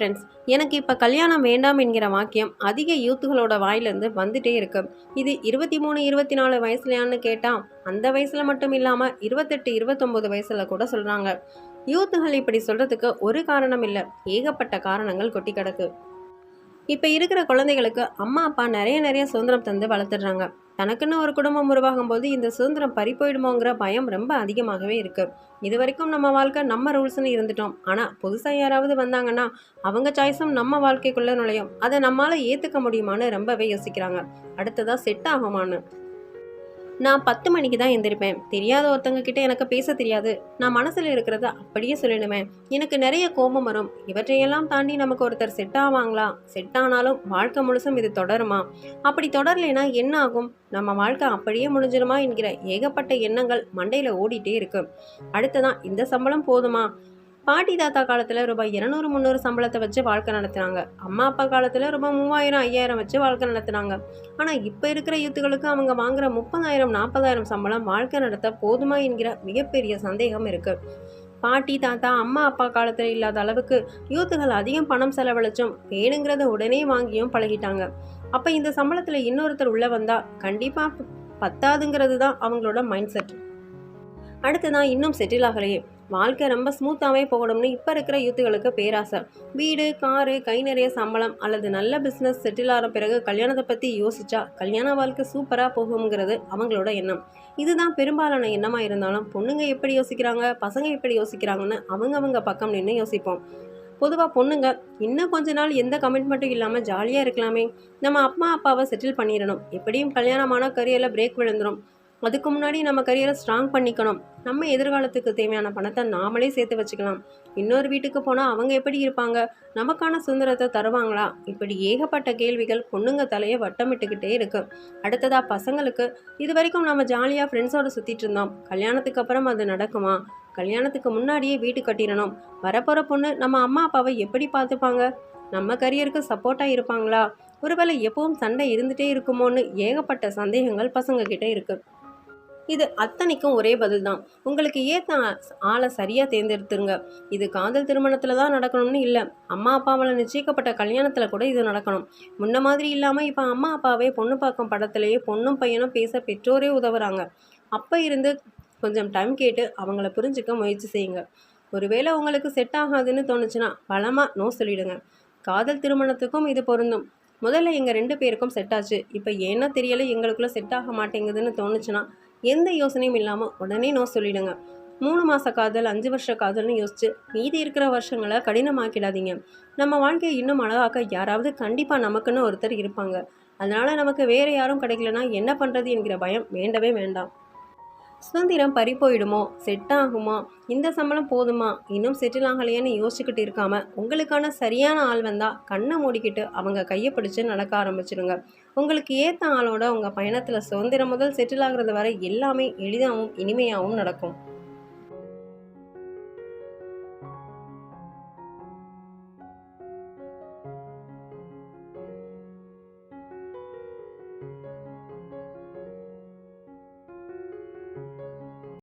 Friends எனக்கு இப்போ கல்யாணம் வேண்டாம் என்கிற வாக்கியம் அதிக யூத்துகளோட வாயிலிருந்து வந்துட்டே இருக்கு. இது இருபத்தி மூணு இருபத்தி நாலு வயசுலையான்னு கேட்டால் அந்த வயசில் மட்டும் இல்லாமல் இருபத்தெட்டு இருபத்தொம்போது வயசில் கூட சொல்கிறாங்க யூத்துகள் இப்படி சொல்கிறதுக்கு ஒரு காரணம் இல்லை. ஏகப்பட்ட காரணங்கள் கொட்டி கிடக்கு. இப்போ இருக்கிற குழந்தைகளுக்கு அம்மா அப்பா நிறைய நிறைய சுதந்திரம் தந்து வளர்த்துடுறாங்க. தனக்குன்னு ஒரு குடும்பம் உருவாகும் போது இந்த சுதந்திரம் பறி போயிடுமோங்கிற பயம் ரொம்ப அதிகமாகவே இருக்கு. இது வரைக்கும் நம்ம வாழ்க்கை நம்ம ரூல்ஸ்னு இருந்துட்டோம். ஆனால் புதுசாக யாராவது வந்தாங்கன்னா அவங்க சாய்ஸும் நம்ம வாழ்க்கைக்குள்ளே நுழையும். அதை நம்மளால் ஏற்றுக்க முடியுமான்னு ரொம்பவே யோசிக்கிறாங்க. அடுத்ததாக செட் ஆகுமான்னு. நான் பத்து மணிக்கு தான் எழுந்திருப்பேன் தெரியாத ஒருத்தங்க கிட்ட எனக்கு பேச தெரியாது. நான் மனசில் இருக்கிறத அப்படியே சொல்லிடுவேன் எனக்கு நிறைய கோபம் வரும். இவற்றையெல்லாம் தாண்டி நமக்கு ஒருத்தர் செட் ஆவாங்களா? செட் ஆனாலும் வாழ்க்கை முழுசும் இது தொடருமா? அப்படி தொடரலைனா என்ன ஆகும்? நம்ம வாழ்க்கை அப்படியே முடிஞ்சிருமா என்கிற ஏகப்பட்ட எண்ணங்கள் மண்டையில் ஓடிட்டே இருக்கு. அடுத்ததான் இந்த சம்பளம் போதுமா? பாட்டி தாத்தா காலத்தில் ரூபாய் இரநூறு முந்நூறு சம்பளத்தை வச்சு வாழ்க்கை நடத்துனாங்க. அம்மா அப்பா காலத்தில் ரூபாய் மூவாயிரம் ஐயாயிரம் வச்சு வாழ்க்கை நடத்துனாங்க. ஆனால் இப்போ இருக்கிற யூத்துகளுக்கு அவங்க வாங்குற முப்பதாயிரம் நாற்பதாயிரம் சம்பளம் வாழ்க்கை நடத்த போதுமா என்கிற மிகப்பெரிய சந்தேகம் இருக்குது பாட்டி தாத்தா அம்மா அப்பா காலத்தில் இல்லாத அளவுக்கு யூத்துகள் அதிகம் பணம் செலவழிச்சும் வேணுங்கிறத உடனே வாங்கியும் பழகிட்டாங்க. அப்போ இந்த சம்பளத்தில் இன்னொருத்தர் உள்ளே வந்தால் கண்டிப்பாக பத்தாதுங்கிறது தான் அவங்களோட மைண்ட் செட் அடுத்து தான் இன்னும் செட்டில் ஆகலையே. வாழ்க்கை ரொம்ப ஸ்மூத்தாகவே போகணும்னு இப்போ இருக்கிற யூத்துகளுக்கு பேராசை. வீடு காரு கை நிறைய சம்பளம் அல்லது நல்ல பிஸ்னஸ் செட்டில் ஆன பிறகு கல்யாணத்தை பற்றி யோசிச்சா கல்யாண வாழ்க்கை சூப்பராக போகுங்கிறது அவங்களோட எண்ணம். இதுதான் பெரும்பாலான எண்ணமாக இருந்தாலும் பொண்ணுங்க எப்படி யோசிக்கிறாங்க பசங்க எப்படி யோசிக்கிறாங்கன்னு அவங்கவங்க பக்கம் நின்று யோசிப்போம். பொதுவாக பொண்ணுங்க இன்னும் கொஞ்ச நாள் எந்த கமிட்மெண்ட்டும் இல்லாமல் ஜாலியாக இருக்கலாமே. நம்ம அம்மா அப்பாவை செட்டில் பண்ணிடணும். எப்படியும் கல்யாணமான கரியரில் பிரேக் விழுந்துடும் அதுக்கு முன்னாடி நம்ம கரியரை ஸ்ட்ராங் பண்ணிக்கணும். நம்ம எதிர்காலத்துக்கு தேவையான பணத்தை நாமளே சேர்த்து வச்சுக்கலாம். இன்னொரு வீட்டுக்கு போனால் அவங்க எப்படி இருப்பாங்க? நமக்கான சுதந்திரத்தை தருவாங்களா? இப்படி ஏகப்பட்ட கேள்விகள் பொண்ணுங்க தலையை வட்டமிட்டுக்கிட்டே இருக்கு. அடுத்ததாக பசங்களுக்கு இது வரைக்கும் நம்ம ஜாலியாக ஃப்ரெண்ட்ஸோடு சுற்றிட்டு இருந்தோம். கல்யாணத்துக்கு அப்புறம் அது நடக்குமா? கல்யாணத்துக்கு முன்னாடியே வீடு கட்டிடணும். வரப்போகிற பொண்ணு நம்ம அம்மா அப்பாவை எப்படி பார்த்துப்பாங்க? நம்ம கரியருக்கு சப்போர்ட்டாக இருப்பாங்களா? ஒருவேளை எப்பவும் சண்டை இருந்துகிட்டே இருக்குமோன்னு ஏகப்பட்ட சந்தேகங்கள் பசங்க இருக்குது இது அத்தனைக்கும் ஒரே பதில் தான் உங்களுக்கு ஏற்ற ஆளை சரியாக தேர்ந்தெடுத்துருங்க. இது காதல் திருமணத்தில் தான் நடக்கணும்னு இல்லை. அம்மா அப்பாவால் நிச்சயிக்கப்பட்ட கல்யாணத்தில் கூட இது நடக்கணும். முன்ன மாதிரி இல்லாமல் இப்போ அம்மா அப்பாவே பொண்ணு பார்க்கும் படத்துலேயே பொண்ணும் பையனும் பேச பெற்றோரே உதவுறாங்க. அப்போ இருந்து கொஞ்சம் டைம் கேட்டு அவங்கள புரிஞ்சுக்க முயற்சி செய்யுங்க. ஒருவேளை உங்களுக்கு செட் ஆகாதுன்னு தோணுச்சுன்னா பலமாக நோ சொல்லிடுங்க. காதல் திருமணத்துக்கும் இது பொருந்தும். முதல்ல எங்கள் ரெண்டு பேருக்கும் செட் ஆச்சு. இப்போ ஏன்னா தெரியலை எங்களுக்குள்ளே செட் ஆக மாட்டேங்குதுன்னு தோணுச்சுன்னா எந்த யோசனையும் இல்லாமல் உடனே நோ சொல்லிடுங்க. மூணு மாத காதல் அஞ்சு வருஷ காதல்னு யோசிச்சு மீதி இருக்கிற வருஷங்களை கடினமாக்கிடாதீங்க. நம்ம வாழ்க்கையை இன்னும் அழகாக்க யாராவது கண்டிப்பாக நமக்குன்னு ஒருத்தர் இருப்பாங்க. அதனால் நமக்கு வேறு யாரும் கிடைக்கலனா என்ன பண்ணுறது என்கிற பயம் வேண்டவே வேண்டாம். சுதந்திரம் பறி போயிடுமோ செட் ஆகுமா இந்த சம்பளம் போதுமா? இன்னும் செட்டில் ஆகலையேன்னு யோசிச்சுக்கிட்டு இருக்காம உங்களுக்கான சரியான ஆள் வந்தால் கண்ணை மூடிக்கிட்டு அவங்க கையை பிடிச்சி நடக்க ஆரம்பிச்சிடுங்க. உங்களுக்கு ஏற்ற ஆளோட உங்கள் பயணத்தில் சுதந்திரம் முதல் செட்டில் ஆகிறது வரை எல்லாமே எளிதாகவும் இனிமையாகவும் நடக்கும்.